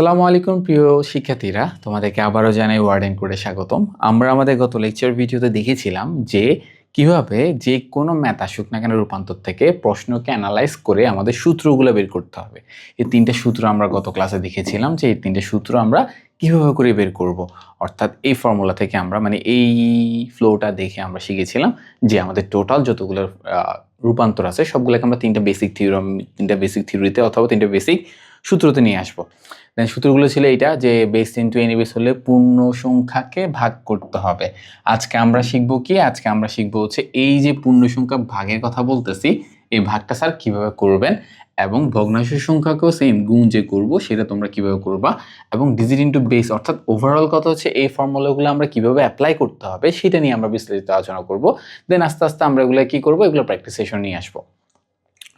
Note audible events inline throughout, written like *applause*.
আসসালামু আলাইকুম প্রিয় শিক্ষার্থীরা, তোমাদেরকে আবারও জানাই ওয়ার্ড ওয়ার্ডেন করে স্বাগতম। আমরা আমাদের গত লেকচার ভিডিওতে দেখেছিলাম যে কীভাবে যে কোনো ম্যাথ আসুক না কেন রূপান্তর থেকে প্রশ্নকে অ্যানালাইজ করে আমাদের সূত্রগুলো বের করতে হবে। এই তিনটে সূত্র আমরা গত ক্লাসে দেখেছিলাম যে এই তিনটে সূত্র আমরা কীভাবে করে বের করব। অর্থাৎ এই ফর্মুলা থেকে আমরা মানে এই ফ্লোটা দেখে আমরা শিখেছিলাম যে আমাদের টোটাল যতগুলো রূপান্তর আছে সবগুলোকে আমরা তিনটা বেসিক থিওরাম তিনটা বেসিক থিওরিতে অথবা তিনটা বেসিক সূত্রতে নিয়ে আসব। দেন সূত্রগুলো ছিল এটা যে বেস ইন্টু এনি বেস হলে পূর্ণ সংখ্যাকে ভাগ করতে হবে। আজকে আমরা শিখব কি? আজকে আমরা শিখব হচ্ছে এই যে পূর্ণ সংখ্যা ভাগের কথা বলতেছি, এই ভাগটা স্যার কীভাবে করবেন এবং ভগ্নাংশ সংখ্যাকেও সেম গুণ যে করব সেটা তোমরা কীভাবে করবা এবং ডিজিট ইন্টু বেস অর্থাৎ ওভারঅল কথা হচ্ছে এই ফর্মুলাগুলো আমরা কীভাবে অ্যাপ্লাই করতে হবে সেটা নিয়ে আমরা বিস্তারিত আলোচনা করব। দেন আস্তে আস্তে আমরা এগুলো কি করব? এগুলো প্র্যাকটিস সেশন নিয়ে আসব।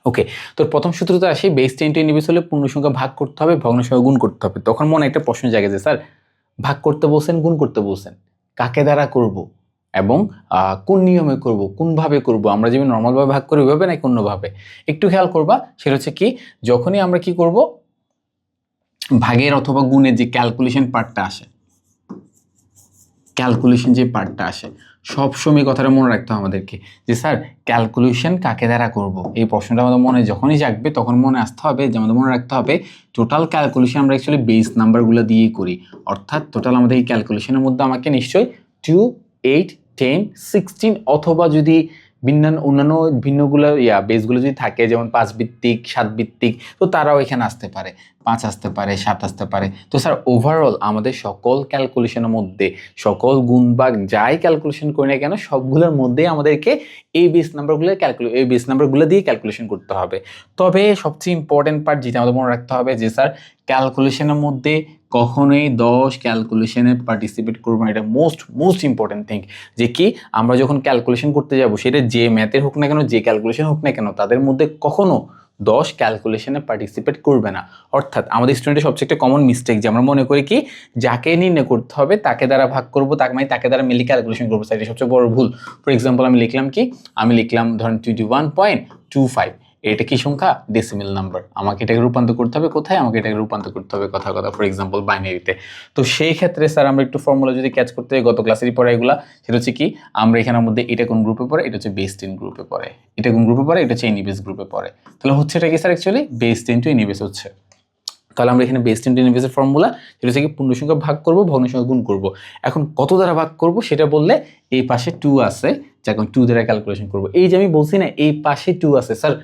ওকে তোর প্রথম সূত্রতে আসি বেস টেন টু ইনভিস হলে পূর্ণ সংখ্যা ভাগ করতে হবে ভগ্ন সংখ্যা গুণ করতে হবে। তখন মনে একটা প্রশ্ন জাগে যে, স্যার, ভাগ করতে বলছেন, গুণ করতে বলছেন, কাকে দ্বারা করব? এবং কোন নিয়মে করব? কোনভাবে করব? আমরা যেমন নর্মালভাবে ভাগ করি, ওইভাবে নাকি অন্যভাবে? একটু খেয়াল করবা, সেটা হচ্ছে কি, যখনই আমরা কি করব? ভাগের অথবা গুণের যে ক্যালকুলেশন পার্টটা আসে ক্যালকুলেশন যে পার্টটা আসে, সবসময় কথাটা মনে রাখতে হবে আমাদেরকে যে, স্যার ক্যালকুলেশন কাকে দ্বারা করব? এই প্রশ্নটা আমাদের মনে যখনই জাগবে তখন মনে আসতে হবে যে, আমাদের মনে রাখতে হবে টোটাল ক্যালকুলেশন আমরা অ্যাকচুয়ালি বেস নাম্বারগুলো দিয়েই করি। অর্থাৎ টোটাল আমাদের এই ক্যালকুলেশনের মধ্যে আমাকে নিশ্চয়ই টু এইট টেন সিক্সটিন অথবা যদি ভিন্ন, অন্যান্য ভিন্নগুলো, ইয়া বেসগুলো যদি থাকে, যেমন পাঁচ ভিত্তিক সাত ভিত্তিক তো তারাও এখানে আসতে পারে। পাঁচ আসতে পারে, সাত আসতে পারে। তো স্যার ওভারঅল আমাদের সকল ক্যালকুলেশনের মধ্যে, সকল গুণবাগ যাই ক্যালকুলেশন করি না কেন, সবগুলোর মধ্যেই আমাদেরকে এই বেস নাম্বারগুলো ক্যালকুলে এই বেস নাম্বারগুলো দিয়ে ক্যালকুলেশন করতে হবে। তবে সবচেয়ে ইম্পর্টেন্ট পার্ট যেটা আমাদের মনে রাখতে হবে যে, স্যার ক্যালকুলেশনের মধ্যে কখনোই দশ ক্যালকুলেশনে পার্টিসিপেট করব না। এটা মোস্ট মোস্ট ইম্পর্টেন্ট থিং যে কি, আমরা যখন ক্যালকুলেশন করতে যাব, সেটা যে ম্যাথের হোক না কেন, যে ক্যালকুলেশন হোক না কেন, তাদের মধ্যে কখনো দশ ক্যালকুলেশনে পার্টিসিপেট করবে না। অর্থাৎ আমাদের স্টুডেন্টের সবচেয়ে একটা কমন মিস্টেক যে আমরা মনে করি কি, যাকে নির্ণয় করতে হবে, তাকে দ্বারা ভাগ করব, তাকে মানে তাকে দ্বারা মিলে ক্যালকুলেশন করব। সেটা সবচেয়ে বড় ভুল। ফর এক্সাম্পল আমি লিখলাম কি, আমি লিখলাম ধরেন twenty one point two five এটা কি সংখ্যা? ডেসিমেল নাম্বার আমাকে এটাকে রূপান্তর করতে হবে কোথায়? আমাকে এটাকে রূপান্তর করতে হবে কথা কথা। ফর এক্সাম্পল বাইনারিতে তো সেই ক্ষেত্রে স্যার আমরা একটু ফর্মুলা যদি ক্যাচ করতে গত ক্লাসেরই পড়ে এগুলা, সেটা হচ্ছে কি? আমরা এখানের মধ্যে এটা কোন গ্রুপে পড়ে? এটা হচ্ছে বেস টেন গ্রুপে পড়ে। এটা কোন গ্রুপে পড়ে? এটা হচ্ছে এনিবেস গ্রুপে পড়ে। তাহলে হচ্ছে এটা কি sir actually base ten to any base হচ্ছে। তাহলে আমরা এখানে বেস টেন টু এনিবেসের ফর্মুলা সেটা হচ্ছে কি পূর্ণ সংখ্যা ভাগ করব ভগ্ন সংখ্যা গুণ করব। এখন কত দ্বারা ভাগ করব, সেটা বললে এই পাশে টু আছে যখন টু দ্বারা ক্যালকুলেশন করব। এই যে আমি বলছি না, এই পাশে টু আছে স্যার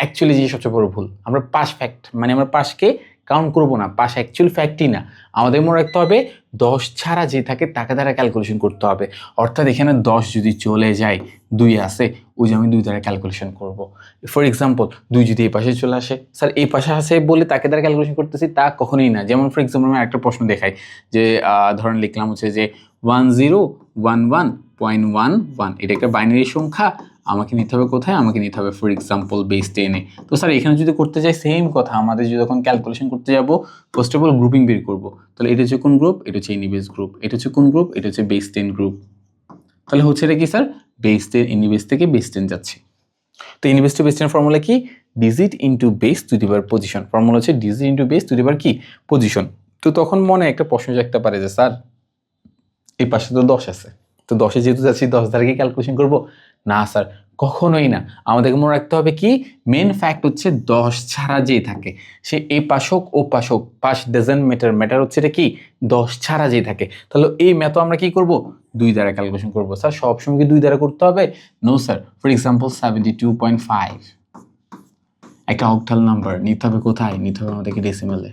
অ্যাকচুয়ালি যে সবচেয়ে বড় ভুল, আমরা পাশ ফ্যাক্ট মানে আমরা পাশকে কাউন্ট করব না পাশ অ্যাকচুয়াল ফ্যাক্টই না। আমাদের মনে রাখতে হবে, দশ ছাড়া যে থাকে তাকে দ্বারা ক্যালকুলেশন করতে হবে। অর্থাৎ এখানে দশ যদি চলে যায়, দুই আসে ওই যে আমি দুই দ্বারা ক্যালকুলেশন করব। ফর এক্সাম্পল দুই যদি এই পাশে চলে আসে স্যার এই পাশে আসে বলে তাকে দ্বারা ক্যালকুলেশন করতেছি, তা কখনোই না। যেমন ফর এক্সাম্পল আমি একটা প্রশ্ন দেখাই, যে ধরেন লিখলাম হচ্ছে যে one zero one one point one one এটা একটা বাইনারি সংখ্যা আমাকে নিতে হবে কোথায়? আমাকে নিতে হবে ফর এক্সাম্পল বেস টেনে তো স্যার এখানে যদি করতে চাই সেম কথা, আমাদের যদি যখন ক্যালকুলেশন করতে যাব ফার্স্ট অফ অল গ্রুপিং বের করব। তাহলে এটা হচ্ছে কোন গ্রুপ এটা হচ্ছে ইনিবেস গ্রুপ এটা হচ্ছে কোন গ্রুপ এটা হচ্ছে বেস টেন গ্রুপ তাহলে হচ্ছে এটা কি স্যার বেস টেন ইনিবেস থেকে বেস টেন যাচ্ছে। তো any base to base ten formula কি? ডিজিট ইন্টু বেস টু দিবার পজিশন ফর্মুলা হচ্ছে ডিজিট ইন্টু বেস টু দিবার কি? পজিশন তো তখন মনে একটা প্রশ্ন জাগতে পারে যে স্যার এই পাশে তো দশ আছে। তো দশে যেহেতু যাচ্ছি, দশ কি ক্যালকুলেশন করব? না, স্যার, কখনোই না। আমাদেরকে মনে রাখতে হবে কি? মেন ফ্যাক্ট হচ্ছে দশ ছাড়া যেই থাকে, সে এই পাশক ও পাশক পাশ ডাজেন্ট ম্যাটার ম্যাটার হচ্ছে এটা কি? দশ ছাড়া যেই থাকে। তাহলে এই ম্যাথ আমরা কি করব? দুই দ্বারা ক্যালকুলেশন করব। স্যার, সবসময় কি দুই দ্বারা করতে হবে? No sir for example seventy two point five একটা অক্টাল নাম্বার নিতে হবে কোথায়? নিতে হবে আমাদেরকে ডেসিমেলে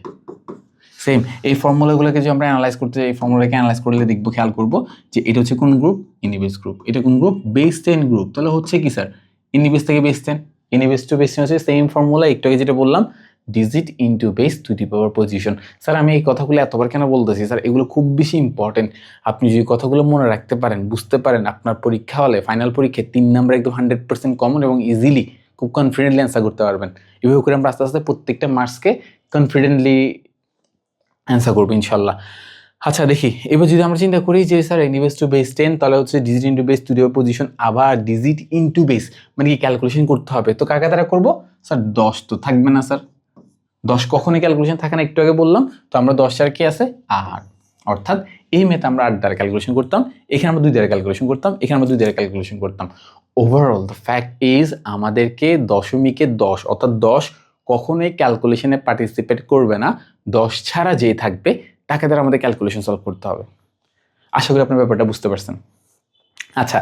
সেম এই ফর্মুলাগুলোকে যে আমরা অ্যানালাইজ করতে এই ফর্মুলাকে অ্যানালাইজ করলে দেখব, খেয়াল করব যে এটা হচ্ছে কোন গ্রুপ ইনিবেস গ্রুপ এটা কোন গ্রুপ বেস টেন গ্রুপ তাহলে হচ্ছে কি স্যার ইনিবেস থেকে base ten any base to base হচ্ছে সেম ফর্মুলা একটু আগে যেটা বললাম digit into base to the power position sir আমি এই কথাগুলো এতবার কেন বলতেছি? স্যার এগুলো খুব বেশি ইম্পর্টেন্ট আপনি যদি কথাগুলো মনে রাখতে পারেন, বুঝতে পারেন, আপনার পরীক্ষা হলে ফাইনাল পরীক্ষায় তিন নাম্বার একদম হান্ড্রেড পার্সেন্ট কমন এবং ইজিলি খুব কনফিডেন্টলি অ্যান্সার করতে পারবেন। এভাবে করে আমরা আস্তে আস্তে প্রত্যেকটা মার্কসকে কনফিডেন্টলি অ্যান্সার করব ইনশাল্লাহ। আচ্ছা দেখি, এবার যদি আমরা চিন্তা করি যে sir any base to base ten তাহলে হচ্ছে ডিজিট ইন্টু বেস দেওয়ার পজিশন আবার ডিজিট ইন্টু বেস মানে কি ক্যালকুলেশন করতে হবে? তো কাকা তারা করব? স্যার দশ তো থাকবে না স্যার দশ কখনই ক্যালকুলেশন থাকে না, একটু আগে বললাম। তো আমরা দশ চার কি আছে? আট। অর্থাৎ এই মেথ আমরা আট দ্বারা ক্যালকুলেশন করতাম, এখানে আমরা দুই দ্বারা ক্যালকুলেশন করতাম, এখানে আমরা দুই দ্বারা ক্যালকুলেশন করতাম। ওভারঅল দ্য ফ্যাক্ট ইজ আমাদেরকে দশমিকে দশ, অর্থাৎ দশ কখনোই ক্যালকুলেশনে পার্টিসিপেট করবে না। দশ ছাড়া যে থাকবে, তাকে দ্বারা আমাদের ক্যালকুলেশন সলভ করতে হবে। আশা করি আপনার ব্যাপারটা বুঝতে পারছেন। আচ্ছা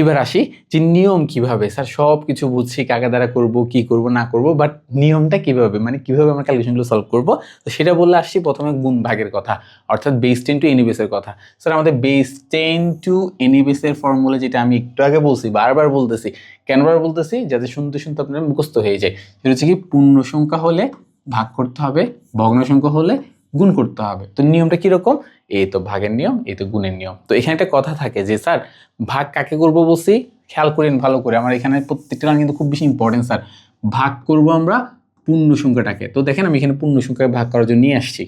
এবার আসি যে নিয়ম কীভাবে? স্যার সব কিছু বুঝছি, কাকে দ্বারা করব, কি করব, না করব বাট নিয়মটা কীভাবে? মানে কীভাবে আমরা ক্যালকুলেশনগুলো সলভ করব? তো সেটা বললে আসছি প্রথমে গুণ ভাগের কথা, অর্থাৎ বেস টেন টু এনিবেসের কথা। স্যার, আমাদের বেস টেন টু এনিবেসের ফর্মুলা যেটা আমি একটু আগে বলছি, বারবার বলতেছি, কেনবার বলতেছি? যাতে শুনতে শুনতে আপনার মুখস্থ হয়ে যায়। সেটা হচ্ছে কি, পূর্ণ সংখ্যা হলে ভাগ করতে হবে, ভগ্ন সংখ্যা হলে গুণ করতে হবে। তো নিয়মটা কীরকম? এই তো ভাগের নিয়ম, এই তো গুণের নিয়ম। তো এখানে একটা কথা থাকে যে, স্যার, ভাগ কাকে করব বলছি? খেয়াল করেন ভালো করে, আমার এখানে প্রত্যেকটা কিন্তু খুব বেশি ইম্পর্টেন্ট স্যার। ভাগ করব আমরা পূর্ণ সংখ্যাটাকে। তো দেখেন আমি এখানে পূর্ণ সংখ্যাকে ভাগ করার জন্য নিয়ে আসছি।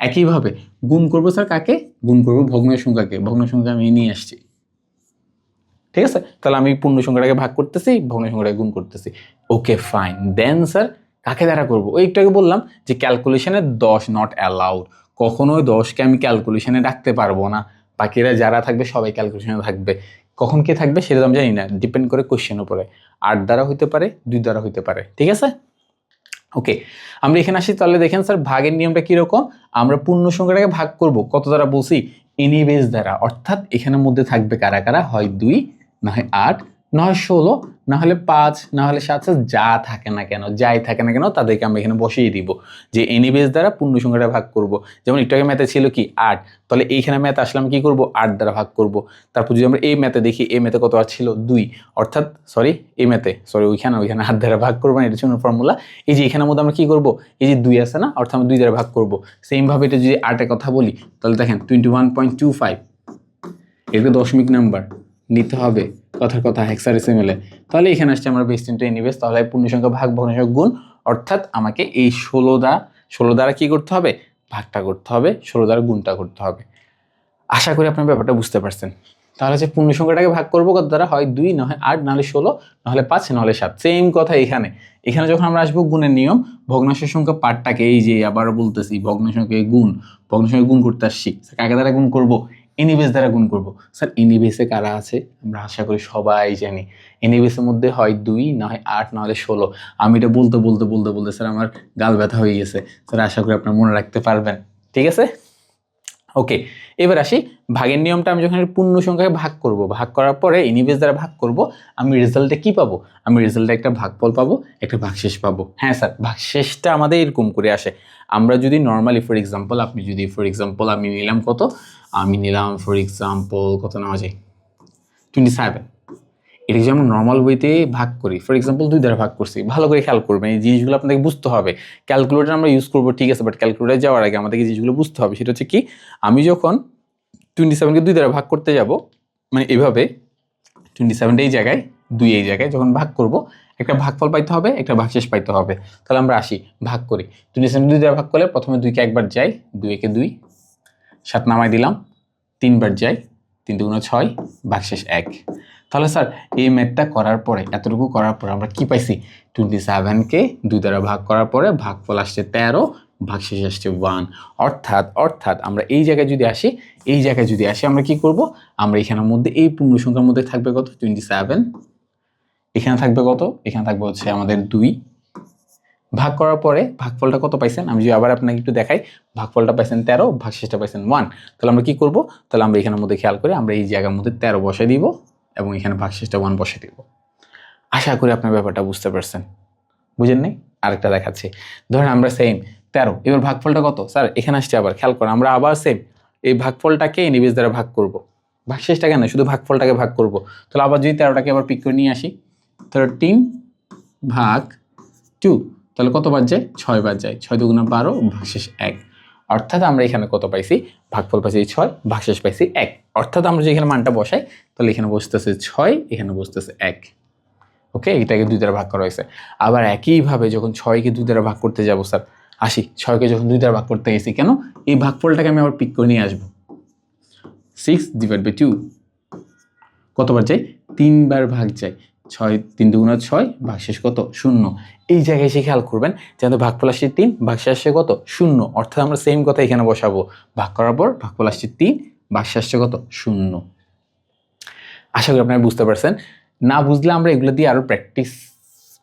একইভাবে, গুণ করব স্যার কাকে? গুণ করব ভগ্ন সংখ্যাকে। ভগ্ন সংখ্যা আমি নিয়ে আসছি। ঠিক আছে? তাহলে আমি পূর্ণ সংখ্যাটাকে ভাগ করতেছি, ভগ্ন সংখ্যাটাকে গুণ করতেছি। ওকে ফাইন দেন স্যার কাকে দ্বারা করব? ওই একটু আগে বললাম যে ক্যালকুলেশনে দশ নট অ্যালাউড কখনোই দশকে আমি ক্যালকুলেশনে রাখতে পারব না। বাকিরা যারা থাকবে সবাই ক্যালকুলেশনে থাকবে। কখন কে থাকবে সেটা আমি জানি না। ডিপেন্ড করে কোশ্চেন উপরে। আট দ্বারা হইতে পারে, দুই দ্বারা হইতে পারে। ঠিক আছে? ওকে আমরা এখানে আসি। তাহলে দেখেন স্যার ভাগের নিয়মটা কীরকম? আমরা পূর্ণ সংখ্যাটাকে ভাগ করব। কত দ্বারা বলছি? এনিবেস দ্বারা। অর্থাৎ এখানের মধ্যে থাকবে কারা কারা? হয় দুই না হয় আট। না হয় ষোলো না হলে পাঁচ না হলে সাত সাত, যা থাকে না কেন, যাই থাকে না কেন, তাদেরকে আমরা এখানে বসিয়ে দিব। যে এনিবেস দ্বারা পূর্ণ সংখ্যাটা ভাগ করব। যেমন একটু আগে ম্যাথে ছিল কি? আট। তাহলে এইখানে ম্যাথ আসলাম কি করব? আট দ্বারা ভাগ করব। তারপর যদি আমরা এই ম্যাথে দেখি, এই ম্যাথে কত আর ছিল? দুই। অর্থাৎ সরি এই ম্যাথে সরি ওইখানে ওইখানে আট দ্বারা ভাগ করব না, এটা ছিল ফর্মুলা এই যে এখানের মধ্যে আমরা কি করব? এই যে দুই আছে না? অর্থাৎ আমরা দুই দ্বারা ভাগ করব। সেমভাবে এটা যদি আটের কথা বলি, তাহলে দেখেন twenty one point two five এটা দশমিক নাম্বার নিতে হবে। কথার কথা হেক্সাডেসিমেলে তাহলে এখানে আসছে আমরা বেস টেনটা নিবেস তাহলে পূর্ণ সংখ্যা ভাগ ভগ্ন সংখ্যা গুণ। অর্থাৎ আমাকে এই ষোলো দ্বারা ষোলো দ্বারা কি করতে হবে? ভাগটা করতে হবে, ষোলো দ্বারা গুণটা করতে হবে। আশা করি আপনার ব্যাপারটা বুঝতে পারছেন। তাহলে হচ্ছে পূর্ণ সংখ্যাটাকে ভাগ করব, কত দ্বারা? হয় দুই, নয়, আট, নাহলে ষোলো, নাহলে পাঁচ, নাহলে সাত। সেম কথা এখানে। এখানে যখন আমরা আসব গুণের নিয়ম, ভগ্নাংশের সংখ্যা পাঠটাকে এই যে আবারও বলতেছি ভগ্ন সংখ্যাকে গুণ ভগ্ন সংখ্যা গুণ করতে আসছি। কাকে দ্বারা গুণ করব? এনিবেস দ্বারা গুণ করব। স্যার এনিবেসে কারা আছে? আমরা আশা করি সবাই জানি। এনিবেসের মধ্যে হয় দুই, না হয় আট, না হলে ষোলো। আমি এটা বলতে বলতে বলতে বলতে স্যার আমার গাল ব্যথা হয়ে গেছে। স্যার আশা করি আপনার মনে রাখতে পারবেন। ঠিক আছে? ওকে এবার আসি ভাগের নিয়মটা আমি যখন পূর্ণ সংখ্যায় ভাগ করব, ভাগ করার পরে ইনিভেস দ্বারা ভাগ করব, আমি রেজাল্টে কি পাবো? আমি রেজাল্টে একটা ভাগফল পাবো, একটা ভাগশেষ পাবো। হ্যাঁ স্যার ভাগশেষটা আমাদের এরকম করে আসে। আমরা যদি নর্মালি ফর এক্সাম্পল আপনি যদি ফর এক্সাম্পল আমি নিলাম কত? আমি নিলাম ফর এক্সাম্পল কত নেওয়া যায়? টোয়েন্টি সেভেন এটা যেমন নর্মাল বইতে ভাগ করি ফর এক্সাম্পল দুই দ্বারা ভাগ করছি, ভালো করে খেয়াল করবেন, এই জিনিসগুলো আপনাকে বুঝতে হবে। ক্যালকুলেটার আমরা ইউজ করব, ঠিক আছে বাট ক্যালকুলেটার যাওয়ার আগে আমাদেরকে জিনিসগুলো বুঝতে হবে, সেটা হচ্ছে কি, আমি যখন টোয়েন্টি সেভেনকে দুই দ্বারা ভাগ করতে যাব মানে এভাবে টোয়েন্টি সেভেনটা এই জায়গায়, দুই এই জায়গায় যখন ভাগ করব, একটা ভাগফল পাইতে হবে, একটা ভাগশেষ পাইতে হবে। তাহলে আমরা আসি, ভাগ করি। টোয়েন্টি সেভেন দুই দ্বারা ভাগ করলে প্রথমে দুইকে একবার যাই, দুই একে দুই, সাত নামাই দিলাম, তিনবার যাই, তিন দুগুণ ছয়, ভাগশেষ এক। তাহলে স্যার, এই ম্যাথটা করার পরে, এতটুকু করার পরে আমরা কি পাইছি? টোয়েন্টি সেভেনকে দুই দ্বারা ভাগ করার পরে ভাগফল আসছে তেরো, ভাগশেষ আসছে ওয়ান অর্থাৎ অর্থাৎ আমরা এই জায়গায় যদি আসি, এই জায়গায় যদি আসি আমরা কি করব? আমরা এখানের মধ্যে, এই পূর্ণ সংখ্যার মধ্যে থাকবে কত? টোয়েন্টি সেভেন এখানে থাকবে কত? এখানে থাকবে হচ্ছে আমাদের দুই। ভাগ করার পরে ভাগফলটা কত পাইছেন? আমি যদি আবার আপনাকে একটু দেখাই, ভাগফলটা পাইছেন তেরো, ভাগশেষটা পাইছেন ওয়ান তাহলে আমরা কি করব? তাহলে আমরা এখানের মধ্যে খেয়াল করি আমরা এই জায়গার মধ্যে তেরো বসে দিব। এবং এখানে ভাগশেষটা ওয়ান বসে দিব। আশা করি আপনার ব্যাপারটা বুঝতে পারছেন। বুঝেন নাই? আরেকটা দেখাচ্ছি। ধরেন আমরা সেম তেরো। এবার ভাগফলটা কত? স্যার, এখানে আসছে আবার, খেয়াল করুন, আমরা আবার সেম এই ভাগফলটাকে নিবেশ দ্বারা ভাগ করব। ভাগশেষটা কেন? শুধু ভাগফলটাকে ভাগ করব। তাহলে আবার যদি তেরোটাকে আবার পিক করে নিয়ে আসি, তাহলে থার্টিন ভাগ টু তাহলে কত বার যায় ছয় বার যায় ছয় দুগুণা বারো, ভাগশেষ এক। অর্থাৎ আমরা এখানে কত পাইছি? ভাগফল পাইছি ছয়, ভাগশেষ পাইছি এক। অর্থাৎ আমরা যে এখানে মানটা বসাই, তাহলে এখানে বসতেছে ছয়, এখানে বসতেছে এক। ওকে? এটাকে দুই দ্বারা ভাগ করা হয়েছে। আবার একইভাবে যখন ছয়কে দুই দ্বারা ভাগ করতে যাব, স্যার, আসি, ছয়কে যখন দুই দ্বারা ভাগ করতে গেছি, কেন? এই ভাগফলটাকে আমি আবার পিক করে নিয়ে আসব। সিক্স ডিভাইড বাই টু কতবার যাই? তিনবার ভাগ যায় ছয়, তিন দুগুণ ছয়, ভাগশেষ কত? শূন্য। এই জায়গায় এসে খেয়াল করবেন যে আমাদের ভাগফল আসছে তিন, ভাগশেষ কত? শূন্য। অর্থাৎ আমরা সেম কথা এখানে বসাবো। ভাগ করার পর ভাগফল আসছে তিন, ভাগশেষ কত? শূন্য। আশা করি আপনারা বুঝতে পারছেন। না বুঝলে আমরা এগুলো দিয়ে আরও প্র্যাকটিস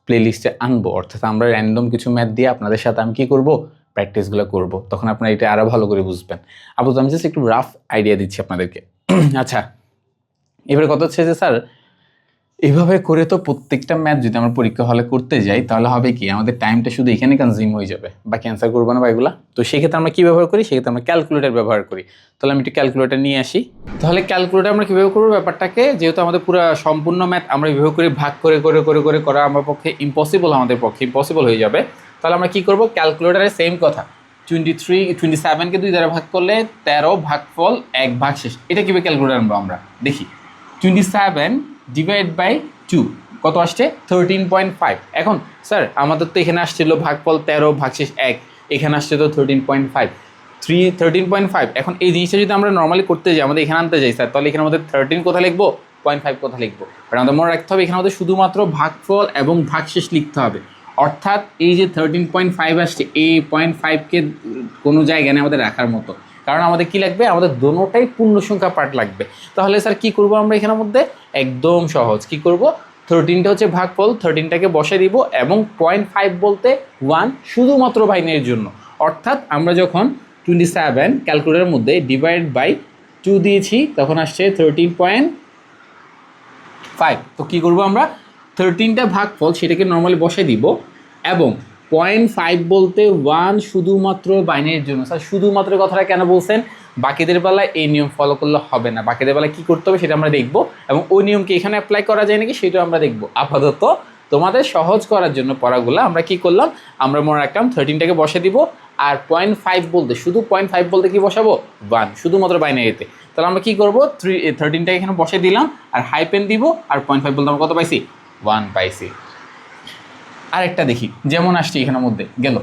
প্লেলিস্টে আনব। অর্থাৎ আমরা র্যান্ডম কিছু ম্যাথ দিয়ে আপনাদের সাথে আমি কী করব? প্র্যাকটিসগুলো করব। তখন আপনারা এটা আরও ভালো করে বুঝবেন। আপাতত আমি জাস্ট একটু রাফ আইডিয়া দিচ্ছি আপনাদেরকে। *clears throat* আচ্ছা। এবারে কথা হচ্ছে যে স্যার? এভাবে করে তো প্রত্যেকটা ম্যাথ যদি আমরা পরীক্ষা হলে করতে যাই, তাহলে হবে কি? আমাদের টাইমটা শুধু এখানে কনজিউম হয়ে যাবে। বা ক্যান্সার করব না বা এগুলা। তো সেক্ষেত্রে আমরা কী ব্যবহার করি? সেক্ষেত্রে আমরা ক্যালকুলেটার ব্যবহার করি। তাহলে আমি একটু ক্যালকুলেটার নিয়ে আসি। তাহলে ক্যালকুলেটার আমরা কীভাবে করব ব্যাপারটাকে? যেহেতু আমাদের পুরো সম্পূর্ণ ম্যাথ আমরা এইভাবে করে ভাগ করে করে করে করে করা আমার পক্ষে ইম্পসিবল আমাদের পক্ষে ইম্পসিবল হয়ে যাবে। তাহলে আমরা কী করব? ক্যালকুলেটারে সেম কথা। টোয়েন্টি থ্রি টোয়েন্টি সেভেনকে দুই দ্বারা ভাগ করলে তেরো ভাগফল এক ভাগ শেষ এটা কীভাবে ক্যালকুলেটার আনব আমরা? দেখি। Twenty seven divide by two কত আসছে? থার্টিন পয়েন্ট ফাইভ এখন স্যার আমাদের তো এখানে আসছিল ভাগফল তেরো, ভাগশেষ এক, এখানে আসছে তো thirteen point five three thirteen point five এখন এই জিনিসটা যদি আমরা নর্মালি করতে যাই, আমাদের এখানে আনতে যাই স্যার তাহলে এখানে আমাদের থার্টিন কোথায় লিখব? পয়েন্ট ফাইভ কোথায় লিখব? আর আমাদের মনে রাখতে হবে, এখানে আমাদের শুধুমাত্র ভাগফল এবং ভাগশেষ লিখতে হবে। অর্থাৎ এই যে থার্টিন পয়েন্ট ফাইভ আসছে, এই পয়েন্ট ফাইভকে কোনো জায়গায় আমাদের রাখার মতো। কারণ আমাদের কি লাগবে? আমাদের দোনোটাই পূর্ণ সংখ্যা পার্ট লাগবে। তাহলে স্যার কি করব আমরা এখানের মধ্যে? একদম সহজ। কি করব? থার্টিনটা হচ্ছে ভাগফল থার্টিনটাকে বসে দিব এবং পয়েন্ট ফাইভ বলতে ওয়ান শুধুমাত্র বাইনের জন্য। অর্থাৎ আমরা যখন টোয়েন্টি সেভেন ক্যালকুলেটারের মধ্যে ডিভাইড বাই টু দিয়েছি, তখন আসছে থার্টিন পয়েন্ট ফাইভ তো কী করব আমরা? থার্টিনটা ভাগফল সেটাকে নর্মালি বসে দিব এবং পয়েন্ট ফাইভ বলতে ওয়ান শুধুমাত্র বাইনের জন্য। স্যার শুধুমাত্র কথাটা কেন বলছেন? বাকিদের বেলায় এই নিয়ম ফলো করলে হবে না। বাকিদের বেলায় কী করতে হবে সেটা আমরা দেখব। এবং ওই নিয়মকে এখানে অ্যাপ্লাই করা যায় নাকি সেটাও আমরা দেখব। আপাতত তোমাদের সহজ করার জন্য পড়াগুলো আমরা কি করলাম? আমরা মনে রাখলাম থার্টিনটাকে বসে দিব। আর পয়েন্ট ফাইভ বলতে, শুধু পয়েন্ট ফাইভ বলতে কি বসাবো? ওয়ান শুধুমাত্র বাইনারিতে তাহলে আমরা কি করব? থ্রি থার্টিনটাকে এখানে বসে দিলাম। আর হাই পেন দিব। আর পয়েন্ট ফাইভ বলতে আমরা কত পাইছি? ওয়ান পাইছি। আরেকটা দেখি, যেমন আসছে এখানের মধ্যে, গেল।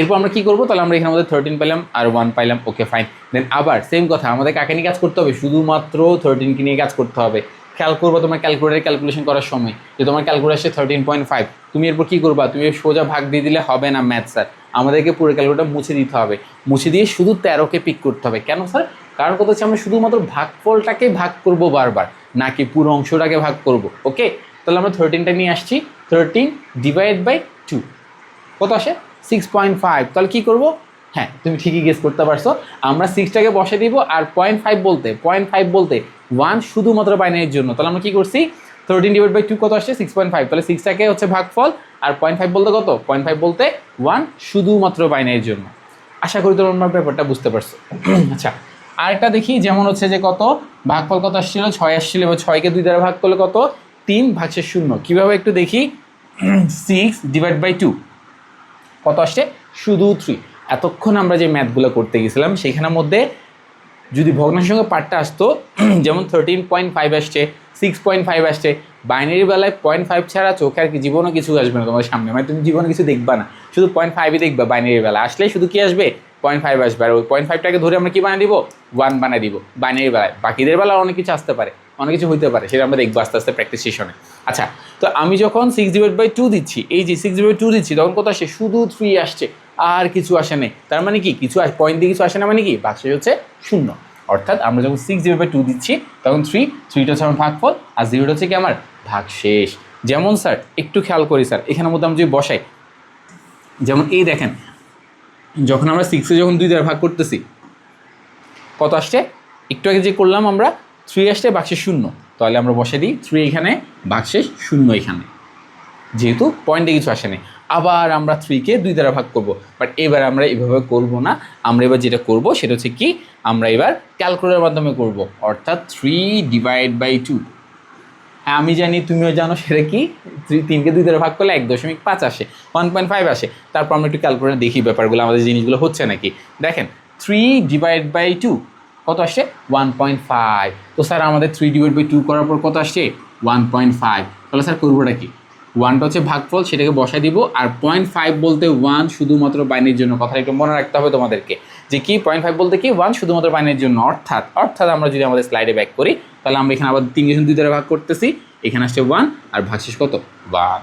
এরপর আমরা কি করব? তাহলে আমরা এখানের মধ্যে থার্টিন পেলাম আর ওয়ান পাইলাম ওকে ফাইন দেন আবার সেম কথা, আমাদের কাকে নিয়ে কাজ করতে হবে? শুধুমাত্র থার্টিনকে নিয়ে কাজ করতে হবে। খেয়াল করব তোমার ক্যালকুলেটার ক্যালকুলেশন করার সময়, যে তোমার ক্যালকুলেটার আসছে থার্টিন পয়েন্ট ফাইভ তুমি এরপর কী করবা? তুমি সোজা ভাগ দিয়ে দিলে হবে না ম্যাথ স্যার আমাদেরকে পুরো ক্যালকুলেটার মুছে দিতে হবে। মুছে দিয়ে শুধু তেরোকে পিক করতে হবে। কেন স্যার কারণ কথা হচ্ছে আমরা শুধুমাত্র ভাগফলটাকে ভাগ করব বারবার, নাকি পুরো অংশটাকে ভাগ করব ওকে তাহলে আমরা থার্টিনটা নিয়ে আসছি। থার্টিন ডিভাইড বাই টু কত আসে? সিক্স পয়েন্ট ফাইভ তাহলে কী করব? হ্যাঁ তুমি ঠিকই গেস করতে পারছ। আমরা সিক্সটাকে বসে দিব আর পয়েন্ট ফাইভ বলতে পয়েন্ট ফাইভ বলতে ওয়ান শুধুমাত্র বাইনারির জন্য। তাহলে আমরা কী করছি? থার্টিন ডিভাইড বাই টু কত আসছে সিক্স পয়েন্ট ফাইভ তাহলে সিক্সটাকে হচ্ছে ভাগফল। আর পয়েন্ট ফাইভ বলতে কত? পয়েন্ট ফাইভ বলতে ওয়ান শুধুমাত্র বাইনারির জন্য। আশা করি তোমার ব্যাপারটা বুঝতে পারছ। *clears throat* আচ্ছা আরেকটা দেখি, যেমন হচ্ছে যে কত? ভাগফল কত আসছিল? ছয় আসছিল। এবার ছয়কে দুই দ্বারা ভাগ করলে কত? তিন ভাগশেষ শূন্য। কীভাবে একটু দেখি? সিক্স ডিভাইড বাই টু কত আসছে? শুধু থ্রি এতক্ষণ আমরা যে ম্যাথগুলো করতে গেছিলাম, সেখানের মধ্যে যদি ভগ্নাংশের সঙ্গে পার্টটা আসতো, *clears throat* যেমন থার্টিন পয়েন্ট ফাইভ আসছে সিক্স পয়েন্ট ফাইভ আসছে বাইনারি বেলায় পয়েন্ট ফাইভ ছাড়া চোখে আর কি জীবনও কিছু আসবে না তোমার সামনে। মানে তুমি জীবনে কিছু দেখবা না। শুধু পয়েন্ট ফাইভই দেখবা বাইনারি বেলা আসলেই শুধু কি আসবে? পয়েন্ট ফাইভ আসবে। আর ওই পয়েন্ট ফাইভটাকে ধরে আমরা কি বানিয়ে দিব? ওয়ান বানিয়ে দিব বাইনারি বেলায়। বাকিদের বেলা অনেক কিছু আসতে পারে। অনেক কিছু হইতে পারে, সেটা আমরা দেখব আস্তে আস্তে প্র্যাকটিস সেশনে আচ্ছা তো আমি যখন সিক্স ডিভাইড বাই টু দিচ্ছি, এই যে সিক্স ডিভাইড টু দিচ্ছি, তখন কত আসে? শুধু থ্রি আসছে, আর কিছু আসে নেই। তার মানে কি? কিছু পয়েন্ট দিয়ে কিছু আসে না মানে কি? ভাগশেষ হচ্ছে শূন্য। অর্থাৎ আমরা যখন সিক্স ডিভাইড বাই টু দিচ্ছি, তখন থ্রি থ্রিটা হচ্ছে আমার ভাগফল, আর জিরোটা হচ্ছে কি আমার ভাগ শেষ। যেমন স্যার একটু খেয়াল করি স্যার এখানের মধ্যে আমি যদি বসাই, যেমন এই দেখেন, যখন আমরা সিক্সে যখন দুই দ্বারা ভাগ করতেছি, কত আসছে? একটু আগে যে করলাম আমরা থ্রি আসছে বাক্সে শূন্য। তাহলে আমরা বসে দিই থ্রি এখানে বাক্সেস শূন্য এখানে। যেহেতু পয়েন্টে কিছু আসেনি আবার আমরা থ্রিকে দুই দ্বারা ভাগ করব। বাট এবার আমরা এভাবে করব না। আমরা এবার যেটা করব, সেটা হচ্ছে কি, আমরা এবার ক্যালকুলেটারের মাধ্যমে করব। অর্থাৎ থ্রি ডিভাইড বাই টু হ্যাঁ আমি জানি, তুমিও জানো, সেটা কি? থ্রি তিনকে দুই দ্বারা ভাগ করলে এক দশমিক পাঁচ আসে ওয়ান পয়েন্ট ফাইভ আসে। তারপর আমরা একটু ক্যালকুলেটার দেখি ব্যাপারগুলো, আমাদের জিনিসগুলো হচ্ছে নাকি। দেখেন থ্রি ডিভাইড বাই টু কত আসছে? ওয়ান পয়েন্ট ফাইভ তো স্যার, আমাদের থ্রি ডিভাইড বাই টু করার পর কত আসছে? ওয়ান পয়েন্ট ফাইভ তাহলে স্যার করবোটা কি? ওয়ানটা হচ্ছে ভাগফল, সেটাকে বসাই দিব। আর পয়েন্ট ফাইভ বলতে ওয়ান শুধুমাত্র বাইনের জন্য। কথাটা একটু মনে রাখতে হবে তোমাদেরকে। যে কি? পয়েন্ট ফাইভ বলতে কি? ওয়ান শুধুমাত্র বাইনের জন্য। অর্থাৎ অর্থাৎ আমরা যদি আমাদের স্লাইডে ব্যাক করি, তাহলে আমরা এখানে আবার তিন গেছেন দুই দ্বারা ভাগ করতেছি। এখানে আসছে ওয়ান আর ভাগশেষ কত? ওয়ান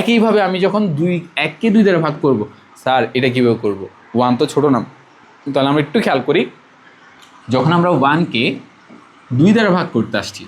একইভাবে আমি যখন দুই, এককে দুই দ্বারা ভাগ করব, স্যার, এটা কীভাবে করব? ওয়ান তো ছোটো নাম তাহলে আমরা একটু খেয়াল করি। যখন আমরা ওয়ানকে দুই দ্বারা ভাগ করতে আসছি,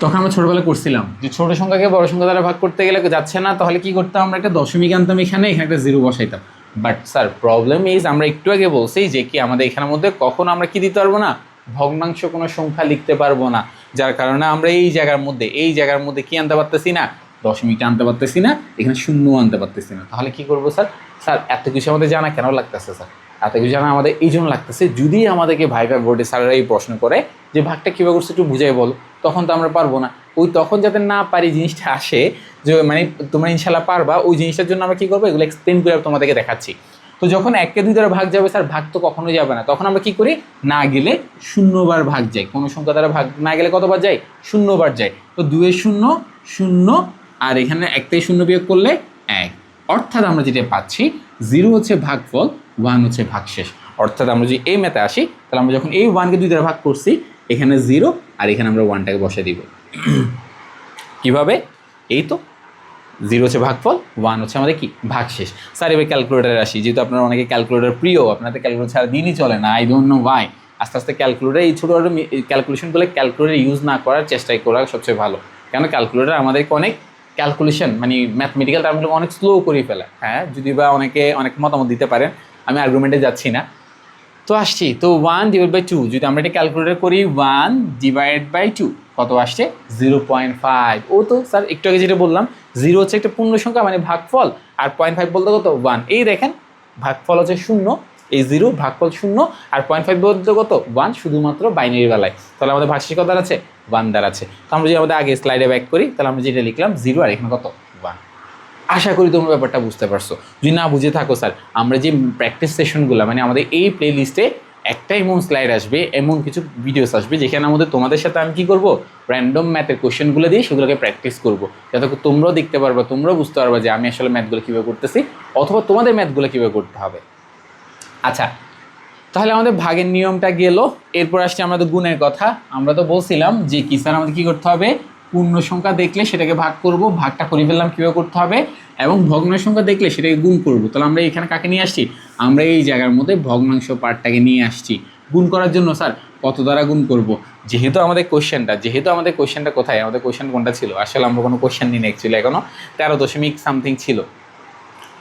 তখন আমরা ছোটোবেলা করছিলাম যে ছোট সংখ্যাকে বড় সংখ্যা দ্বারা ভাগ করতে গেলে যাচ্ছে না, তাহলে কি করতাম আমরা একটা দশমিক আনতাম এখানে এখানে একটা জিরো বসাইতাম। বাট স্যার প্রবলেম ইজ আমরা একটু আগে বলছি যে কি আমাদের এখানের মধ্যে কখন আমরা কি দিতে পারব না? ভগ্নাংশ কোনো সংখ্যা লিখতে পারব না। যার কারণে আমরা এই জায়গার মধ্যে, এই জায়গার মধ্যে কি আনতে পারতেছি না? দশমিকটা আনতে পারতেছি না, এখানে শূন্য আনতে পারতেছি না। তাহলে কি করব স্যার স্যার এত কিছু আমাদের জানা কেন লাগতেছে স্যার এত কিছু জানা আমাদের এই জন্য লাগতেছে, যদি আমাদেরকে ভাইভার বোর্ডে স্যারেরা এই প্রশ্ন করে যে ভাগটা কীভাবে করছে একটু বুঝাই বলো, তখন তো আমরা পারব না। ওই তখন যাতে না পারি জিনিসটা আসে, যে মানে তোমরা ইনশাল্লাহ পারবা, ওই জিনিসটার জন্য আমরা কী করব, এগুলো এক্সপ্লেন করে তোমাদেরকে দেখাচ্ছি। তো যখন একে দুই দ্বারা ভাগ যাবে, স্যার, ভাগ তো কখনোই যাবে না। তখন আমরা কি করি, না গেলে শূন্যবার ভাগ যাই। কোনো সংখ্যা দ্বারা ভাগ না গেলে কতবার যাই? শূন্যবার যাই। তো দুয়ে শূন্য শূন্য, আর এখানে একটাই শূন্য বিয়োগ করলে এক। অর্থাৎ আমরা যেটা পাচ্ছি জিরো হচ্ছে ভাগফল ওয়ান হচ্ছে ভাগশেষ। অর্থাৎ আমরা যদি এই ম্যাথে আসি, তাহলে আমরা যখন এই ওয়ানকে দুই দ্বারা ভাগ করছি, এখানে জিরো আর এখানে আমরা ওয়ানটাকে বসে দিব। কীভাবে? এই তো জিরো হচ্ছে ভাগফল ওয়ান হচ্ছে আমাদের কি? ভাগশেষ। স্যার এবার ক্যালকুলেটারে আসি, যেহেতু আপনারা অনেকে ক্যালকুলেটার প্রিয়, আপনাদের ক্যালকুলেটার ছাড়া দিনই চলে না আই ডোন্ট নো ওয়াই আস্তে আস্তে ক্যালকুলেটার এই ছোটো ক্যালকুলেশনগুলো ক্যালকুলেটার ইউজ না করার চেষ্টাই করা সবচেয়ে ভালো। কেন? ক্যালকুলেটার আমাদেরকে অনেক ক্যালকুলেশন মানে ম্যাথমেটিক্যাল টার্মগুলো অনেক স্লো করে ফেলে। হ্যাঁ যদি বা অনেকে অনেক মতামত দিতে পারেন, আমি আর্গুমেন্টে যাচ্ছি না। তো আসছি, তো ওয়ান ডিভাইড বাই টু যদি আমরা এটা ক্যালকুলেটর করি ওয়ান ডিভাইড বাই টু কত আসছে? জিরো পয়েন্ট ফাইভ ও তো স্যার একটু আগে যেটা বললাম জিরো হচ্ছে একটা পূর্ণ সংখ্যা মানে ভাগফল, আর পয়েন্ট ফাইভ বলতে কত? ওয়ান এই দেখেন, ভাগফল হচ্ছে শূন্য এই জিরো ভাগফল শূন্য আর পয়েন্ট ফাইভ বলতে কত? ওয়ান শুধুমাত্র বাইনারি বেলায় তাহলে আমাদের কত আছে? ওয়ান দ্বার আছে। তো আমরা যদি আমাদের আগে স্লাইডে ব্যাক করি, তাহলে আমরা যেটা লিখলাম জিরো আর এখানে কত? ওয়ান আশা করি তোমরা ব্যাপারটা বুঝতে পারছ। যদি না বুঝে থাকো স্যার, আমরা যে প্র্যাকটিস সেশনগুলো মানে আমাদের এই প্লে লিস্টে একটা এমন স্লাইড আসবে, এমন কিছু ভিডিওস আসবে, যেখানে আমাদের তোমাদের সাথে আমি কী করব? র্যান্ডম ম্যাথের কোশ্চেনগুলো দিয়ে সেগুলোকে প্র্যাকটিস করব। যাতে তোমরাও দেখতে পারবা, তোমরাও বুঝতে পারবা যে আমি আসলে ম্যাথগুলো কীভাবে করতেছি, অথবা তোমাদের ম্যাথগুলো কীভাবে করতে হবে। আচ্ছা তাহলে আমাদের ভাগের নিয়মটা গেল। এরপর আসছে আমাদের গুণের কথা। আমরা তো বলছিলাম যে কি স্যার আমাদের কী করতে হবে? পূর্ণ সংখ্যা দেখলে সেটাকে ভাগ করব, ভাগটা করে ফেললাম কীভাবে করতে হবে? এবং ভগ্নাংশ সংখ্যা দেখলে সেটাকে গুণ করব। তাহলে আমরা এখানে কাকে নিয়ে আসছি? আমরা এই জায়গার মধ্যে ভগ্নাংশ পার্টটাকে নিয়ে আসছি। গুণ করার জন্য, স্যার, কত দ্বারা গুণ করব? যেহেতু আমাদের কোশ্চেনটা, যেহেতু আমাদের কোশ্চেনটা কোথায়? আমাদের কোশ্চেন কোনটা ছিল? আসলে আমরা কোনো কোশ্চেন নিই না এখনও তেরো দশমিক সামথিং ছিল।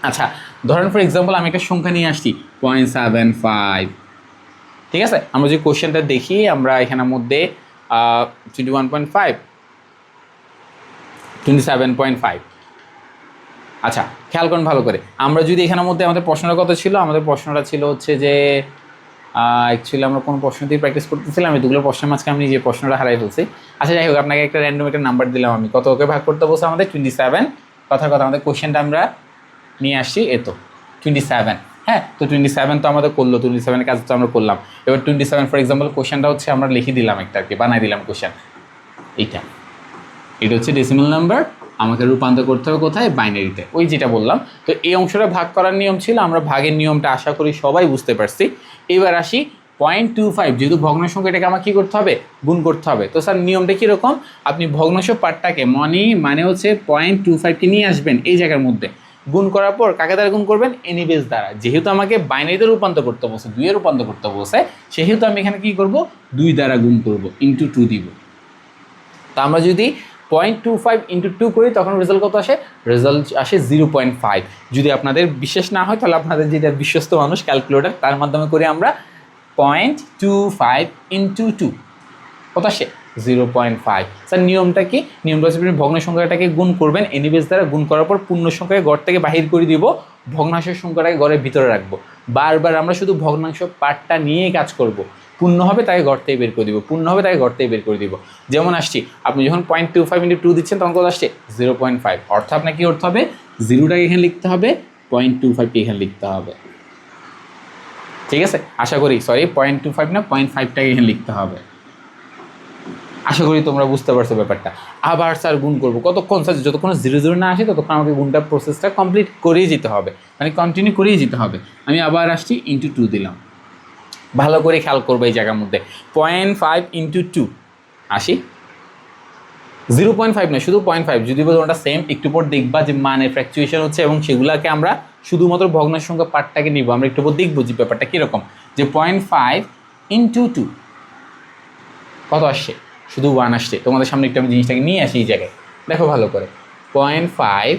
আচ্ছা ধরেন ফর এক্সাম্পল আমি একটা সংখ্যা নিয়ে আসছি পয়েন্ট সেভেন ফাইভ ঠিক আছে? আমরা যদি কোশ্চেনটা দেখি, আমরা এখানের মধ্যে twenty one point five twenty seven point five আচ্ছা খেয়াল করুন ভালো করে। আমরা যদি এখানের মধ্যে আমাদের প্রশ্নটা কত ছিল? আমাদের প্রশ্নটা ছিল হচ্ছে যে অ্যাকচুয়ালি আমরা কোনো প্রশ্ন দিয়ে প্র্যাকটিস করতেছিলাম আমি দুগুলো প্রশ্নের মাঝখানে আমি যে প্রশ্নটা হারাই ফেলছি। আচ্ছা যাই হোক, আপনাকে একটা র্যান্ডম একটা নাম্বার দিলাম আমি। কত ওকে ভাগ করতে বলছে আমাদের? টোয়েন্টি সেভেন কথার কথা, আমাদের কোশ্চেনটা আমরা নিয়ে আসছি এ তো টোয়েন্টি সেভেন হ্যাঁ তো টোয়েন্টি সেভেন তো আমাদের করল টোয়েন্টি সেভেনের কাজ তো আমরা করলাম। এবার টোয়েন্টি সেভেন ফর এক্সাম্পল কোশ্চেনটা হচ্ছে আমরা লিখে দিলাম একটা আর কি, বানাই দিলাম কোশ্চেন এইটা। এটা হচ্ছে ডেসিমাল নাম্বার আমাকে রূপান্তর করতে হবে কোথায়? বাইনারিতে ওই যেটা বললাম। তো এই অংশটা ভাগ করার নিয়ম ছিল, আমরা ভাগের নিয়মটা আশা করি সবাই বুঝতে পারছি। এবার আসি পয়েন্ট টু ফাইভ যেহেতু ভগ্নাংশ এটাকে আমাকে কী করতে হবে? গুণ করতে হবে। তো স্যার, নিয়মটা কীরকম? আপনি ভগ্নাংশ পার্টটাকে মনি মানে হচ্ছে পয়েন্ট টু ফাইভকে নিয়ে আসবেন এই জায়গার মধ্যে। গুণ করার পর কাকে দ্বারা গুণ করবেন? এনিবেস দ্বারা। যেহেতু আমাকে বাইনারিতে রূপান্তর করতে বলছে, দুইয়ে রূপান্তর করতে বলছে, সেহেতু আমি এখানে কী করব? দুই দ্বারা গুণ করব ইন্টু টু দিব। তা আমরা যদি point two five into two করি, তখন রেজাল্ট কত আসে? রেজাল্ট আসে জিরো পয়েন্ট ফাইভ যদি আপনাদের বিশ্বাস না হয়, তাহলে আপনাদের যেটা বিশ্বস্ত মানুষ ক্যালকুলেটার তার মাধ্যমে করে আমরা point two five into two কত আসে? Zero point five. স্যার, নিয়মটা কি? নিয়মটা হচ্ছে ভগ্ন সংখ্যাটাকে গুণ করবেন এনিবেস দ্বারা গুণ করার পর পূর্ণ সংখ্যাকে ঘর থেকে বাহির করে দিব, ভগ্নাংশের সংখ্যাটাকে ঘরের ভিতরে রাখব। বারবার আমরা শুধু ভগ্নাংশ পার্টটা নিয়েই কাজ করব। পূর্ণ হবে তাকে ঘর থেকে বের করে দিব, পূর্ণ হবে তাকে ঘর থেকে বের করে দিব। যেমন আসছি, আপনি যখন point two five into two দিচ্ছেন, তখন কত আসছে? Zero point five. অর্থ আপনাকে কী করতে হবে? জিরোটাকে এখানে লিখতে হবে পয়েন্ট টু ফাইভকে এখানে লিখতে হবে। ঠিক আছে? আশা করি সরি পয়েন্ট টু ফাইভ না পয়েন্ট ফাইভটাকে এখানে লিখতে হবে। আশা করি তোমরা বুঝতে পারছ ব্যাপারটা। আবার স্যার গুণ করব। কতক্ষণ স্যার যতক্ষণ জিরো জিরো না আসে, ততক্ষণ আমাকে গুণটা প্রসেসটা কমপ্লিট করেই যেতে হবে। মানে কন্টিনিউ করেই যেতে হবে। আমি আবার আসছি ইন্টু টু দিলাম। ভালো করে খেয়াল করব এই জায়গার মধ্যে। পয়েন্ট ফাইভ ইন্টু টু আসি? জিরো পয়েন্ট ফাইভ না শুধু পয়েন্ট ফাইভ যদি ওটা সেম একটু পর দেখবা যে মানে ফ্র্যাকচুয়েশন হচ্ছে এবং সেগুলোকে আমরা শুধুমাত্র ভগ্নাংশ সংখ্যা পার্টটাকে নিব। আমরা একটু পর দেখব যে ব্যাপারটা কীরকম। যে পয়েন্ট ফাইভ ইন্টু টু কত আসছে? শুধু ওয়ান আসছে। তোমাদের সামনে একটু আমি জিনিসটাকে নিয়ে আসি এই জায়গায়। দেখো ভালো করে। Point five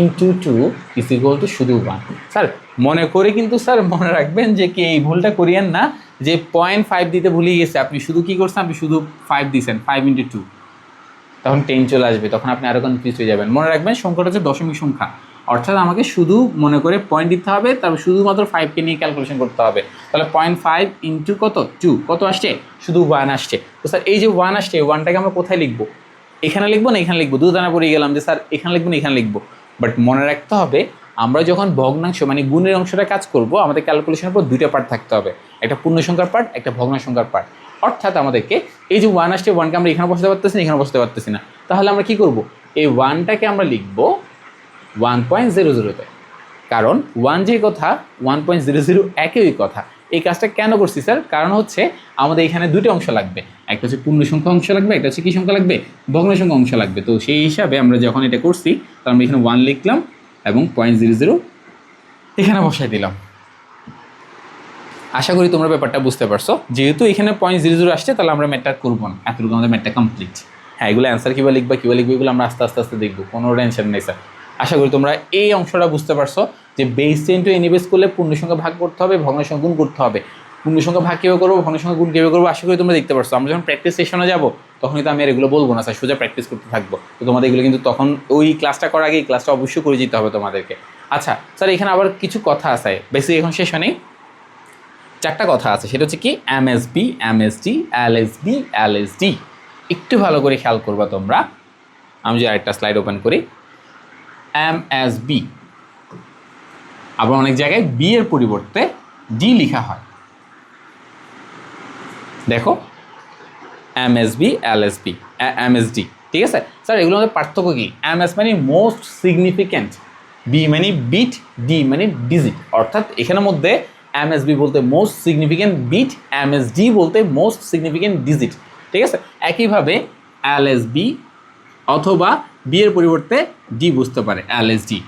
into two is equal to শুধু ওয়ান স্যার, মনে করে কিন্তু স্যার মনে রাখবেন যে কি এই ভুলটা করিয়েন না, যে পয়েন্ট ফাইভ দিতে ভুলে গেছে। আপনি শুধু কি করছেন? আপনি শুধু ফাইভ দিয়েছেন ফাইভ ইন্টু টু তখন টেন চলে আসবে। তখন আপনি আরও কনফিউজ হয়ে যাবেন। মনে রাখবেন সংখ্যাটা হচ্ছে দশমিক সংখ্যা। অর্থাৎ আমাকে শুধু মনে করে পয়েন্ট দিতে হবে, তারপর শুধুমাত্র ফাইভকে নিয়ে ক্যালকুলেশন করতে হবে। তাহলে পয়েন্ট ফাইভ ইন্টু কত? টু কত আসছে? শুধু ওয়ান আসছে। তো স্যার এই যে ওয়ান আসছে ওয়ানটাকে আমরা কোথায় লিখব? এখানে লিখব না এখানে লিখব? দুদানা পড়ে গেলাম যে, স্যার, এখানে লিখব না, এখানে লিখব। বাট মনে রাখতে হবে, আমরা যখন ভগ্নাংশ মানে গুণের অংশটা কাজ করব, আমাদের ক্যালকুলেশনের পর দুইটা পার্ট থাকতে হবে। একটা পূর্ণ সংখ্যার পার্ট একটা ভগ্নাংশ সংখ্যার পার্ট অর্থাৎ আমাদেরকে এই যে ওয়ান আসছে ওয়ানকে আমরা এখানে বসাতে পারতেছি না, এখানে বসাতে পারতেছি না। তাহলে আমরা কি করব? এই ওয়ানটাকে আমরা লিখব ওয়ান পয়েন্ট জিরো জিরোতে কারণ ওয়ান যে কথা ওয়ান পয়েন্ট জিরো জিরো একই কথা। এই কাজটা কেন করছি স্যার? কারণ হচ্ছে আমাদের এখানে দুটো অংশ লাগবে। একটা হচ্ছে পূর্ণ সংখ্যা অংশ লাগবে, একটা হচ্ছে কী সংখ্যা লাগবে? ভগ্ন সংখ্যা অংশ লাগবে। তো সেই হিসাবে আমরা যখন এটা করছি তখন আমরা এখানে ওয়ান লিখলাম এবং পয়েন্ট জিরো জিরো এখানে বসাই দিলাম। আশা করি তোমরা ব্যাপারটা বুঝতে পারছ। যেহেতু এখানে পয়েন্ট জিরো জিরো আসছে, তাহলে আমরা ম্যাটটা করব না। এতটুকু আমাদের ম্যাটটা কমপ্লিট হ্যাঁ এগুলো অ্যান্সার কীভাবে লিখবা কীভাবে লিখবে, এগুলো আমরা আস্তে আস্তে আস্তে দেখব। কোনো টেনশন নেই, স্যার। আশা করি তোমরা এই অংশটা বুঝতে পারছ যে বেস টেন টু এনিবেস করলে পূর্ণ সংখ্যা ভাগ করতে হবে ভগ্ন সংখ্যা গুণ করতে হবে। পূর্ণ সংখ্যা ভাগ কীভাবে করব ভগ্ন সংখ্যা গুণ কীভাবে করব, আশা করি তোমরা দেখতে পারছ। আমরা যখন প্র্যাকটিস সেশনে যাব, তখনই তো আমি আর এগুলো বলব না, স্যার, সোজা প্র্যাকটিস করতে থাকব। তো তোমাদের এগুলো কিন্তু তখন ওই ক্লাসটা করার আগে এই ক্লাসটা অবশ্যই করে যেতে হবে তোমাদেরকে। আচ্ছা স্যার, এখানে আবার কিছু কথা আছে। বেশি এখন শেষ নেই চারটা কথা আছে, সেটা হচ্ছে কি এমএসবি এমএসডি এলএসবি এলএসডি একটু ভালো করে খেয়াল করবা তোমরা। আমি যে আরেকটা স্লাইড ওপেন করি। M S B. আবার অনেক জায়গায় বি এর পরিবর্তে ডি লেখা হয়। দেখো, M S B, L S B M S D, ঠিক আছে? স্যার এগুলোর মধ্যে পার্থক্য কি? এম এস মানে মোস্ট সিগনিফিক্যান্ট বি মানে বিট, ডি মানে ডিজিট। অর্থাৎ এখানের মধ্যে এম এস বি বলতে most significant bit, M S D বলতে মোস্ট সিগনিফিক্যান্ট ডিজিট, ঠিক আছে? একইভাবে এল এস বি অথবা বি এর পরিবর্তে ডি বুঝতে পারে এল এস ডি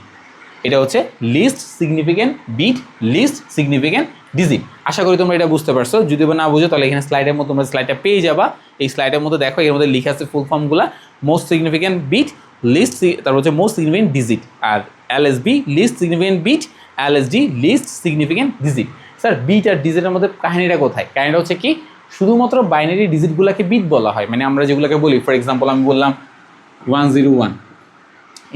এটা হচ্ছে least significant bit least significant digit আশা করি তোমরা এটা বুঝতে পারছ। যদি না বুঝো, তাহলে এখানে স্লাইডের মধ্যে তোমরা স্লাইডটা পেয়ে যাবা। এই স্লাইডের মধ্যে দেখো, এর মধ্যে লিখে আছে ফুল ফর্মগুলো মোস্ট সিগনিফিক্যান্ট বিট লিস্ট তারপর হচ্ছে মোস্ট সিগনিফিক্যান্ট ডিজিট আর L S B least significant bit L S D least significant digit sir bit আর ডিজিটের মধ্যে কাহিনীটা কোথায়? কাহিনীটা হচ্ছে কি, শুধুমাত্র বাইনারি ডিজিটগুলোকে বিট বলা হয়। মানে আমরা যেগুলোকে বলি ফর এক্সাম্পল আমি বললাম ওয়ান জিরো ওয়ান।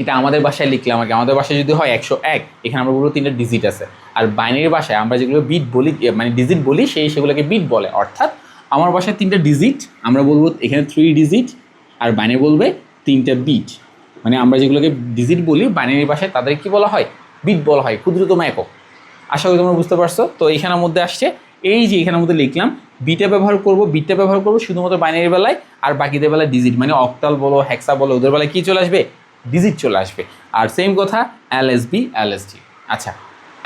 এটা আমাদের বাসায় লিখলাম আর কি আমাদের বাসায় যদি হয় একশো এক, এখানে আমরা বলব তিনটা ডিজিট আছে। আর বাইনারি ভাষায় আমরা যেগুলো বিট বলি মানে ডিজিট বলি, সেই সেগুলোকে বিট বলে। অর্থাৎ আমার বাসায় তিনটা ডিজিট আমরা বলব এখানে থ্রি ডিজিট আর বাইনারি বলবে তিনটা বিট মানে আমরা যেগুলোকে ডিজিট বলি, বাইনারি ভাষায় তাদের কি বলা হয়? বিট বলা হয়, ক্ষুদ্রতম একক। আশা করি তোমরা বুঝতে পারছ। তো এখানের মধ্যে আসছে, এই যে এখানের মধ্যে লিখলাম বিটা ব্যবহার করব বিটটা ব্যবহার করব শুধুমাত্র বাইনারি বেলায় আর বাকিদের বেলায় ডিজিট মানে অক্টাল বলো হ্যাক্সা বলো, ওদের বেলায় কী চলে আসবে? ডিজিট চলে আসবে। আর সেম কথা এলএসবি ডি আচ্ছা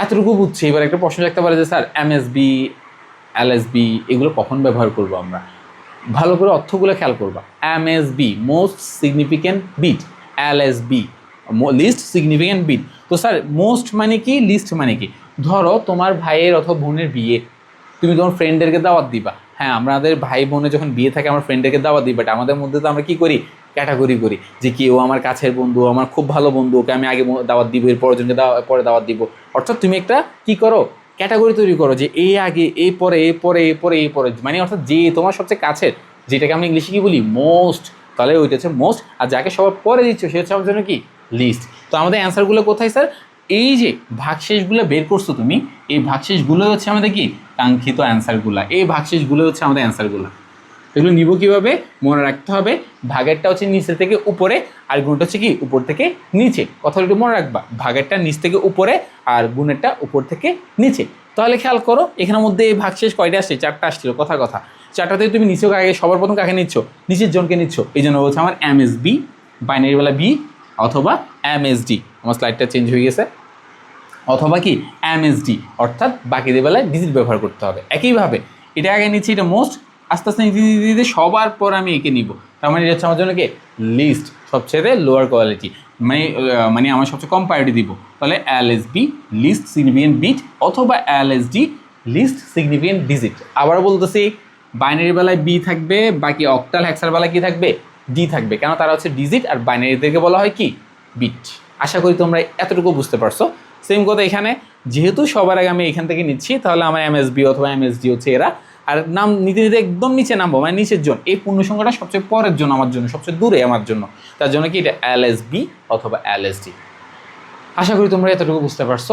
এতটুকু বুঝছি। এবার একটা প্রশ্ন রাখতে পারে যে, স্যার এমএসবি এলএসবি এগুলো কখন ব্যবহার করব আমরা? ভালো করে অর্থগুলো খেয়াল করবা। MSB most significant bit LSB least significant bit তো স্যার মোস্ট মানে কি লিস্ট মানে কি? ধরো তোমার ভাইয়ের অথবা বোনের বিয়ে। তুমি তোমার ফ্রেন্ডদেরকে দাওয়াত দিবা হ্যাঁ আমাদের ভাই বোনে যখন বিয়ে থাকে, আমার ফ্রেন্ডদেরকে দাওয়াত দিই বাট আমাদের মধ্যে তো আমরা কী করি? ক্যাটাগরি করি যে কি ও আমার কাছের বন্ধু আমার খুব ভালো বন্ধু, ওকে আমি আগে দাওয়াত দিব এর দাওয়া পরে দাওয়াত দিব। অর্থাৎ তুমি একটা কি করো? ক্যাটাগরি তৈরি করো যে এই আগে এই পরে এই পরে এই পরে এই পরে মানে অর্থাৎ যে তোমার সবচেয়ে কাছের, যেটাকে আমরা ইংলিশে কি বলি? মোস্ট তাহলে ওইটা হচ্ছে মোস্ট আর যাকে সবার পরে দিচ্ছ, সে হচ্ছে আমার জন্য কি? লিস্ট তো আমাদের অ্যান্সারগুলো কোথায় স্যার এই যে ভাগশেষগুলো বের করছ তুমি, এই ভাগশেষগুলো হচ্ছে আমাদের কি? কাঙ্ক্ষিত অ্যান্সারগুলো। এই ভাগশেষগুলো হচ্ছে আমাদের অ্যান্সারগুলো। এগুলো নিব কীভাবে? মনে রাখতে হবে, ভাগেরটা হচ্ছে নিচে থেকে উপরে, আর গুণটা হচ্ছে কি? উপর থেকে নিচে। কথাটা একটু মনে রাখবা, ভাগেরটা নিচ থেকে উপরে, আর গুণেরটা উপর থেকে নিচে। তাহলে খেয়াল করো, এখানের মধ্যে এই ভাগশেষ কয়টা আসছে? চারটা আসছিল, কথা কথা। চারটাতে তুমি নিচেও কাকে, সবার প্রথম কাকে নিচ্ছ? নিচের জনকে নিচ্ছ। এই জন্য বলছে আমার এম এস বি বাইনারিবেলা বি অথবা এম এস ডি আমার স্লাইডটা চেঞ্জ হয়ে গেছে। অথবা কি? এমএসডি অর্থাৎ বাকিদের বেলায় ডিজিট ব্যবহার করতে হবে। একইভাবে, এটা আগে নিচ্ছি, এটা মোস্ট আস্তে আস্তে নিতে নিতে নিতে সবার পর আমি একে নিব। তার মানে এটা হচ্ছে আমার জন্য কি? লিস্ট সবচেয়ে লোয়ার কোয়ালিটি মানে মানে আমার সবচেয়ে কম প্রায়োরিটি দিব। তাহলে এল লিস্ট সিগনিফিকেন্ট বিট অথবা এল লিস্ট সিগনিফিকেন্ট ডিজিট আবার বলতেছি বাইনারি বেলায় বি থাকবে, বাকি অক্টাল হ্যাক্সার বেলায় কি থাকবে? ডি থাকবে। কেন তারা হচ্ছে ডিজিট আর বাইনারিদেরকে বলা হয় কি? বিট আশা করি তোমরা এতটুকু বুঝতে পারছ। সেম কথা এখানে। যেহেতু সবার আগে আমি এখান থেকে নিচ্ছি, তাহলে আমার এমএসবি অথবা এমএসডি হচ্ছে এরা। আর নাম নিতে নিতে একদম নিচে নামবো মানে নিচের জন। এই পূর্ণ সংখ্যাটা সবচেয়ে পরের জন্য আমার জন্য, সবচেয়ে দূরে আমার জন্য। তার জন্য কি? এটা এল অথবা এল আশা করি তোমরা এতটুকু বুঝতে পারছ।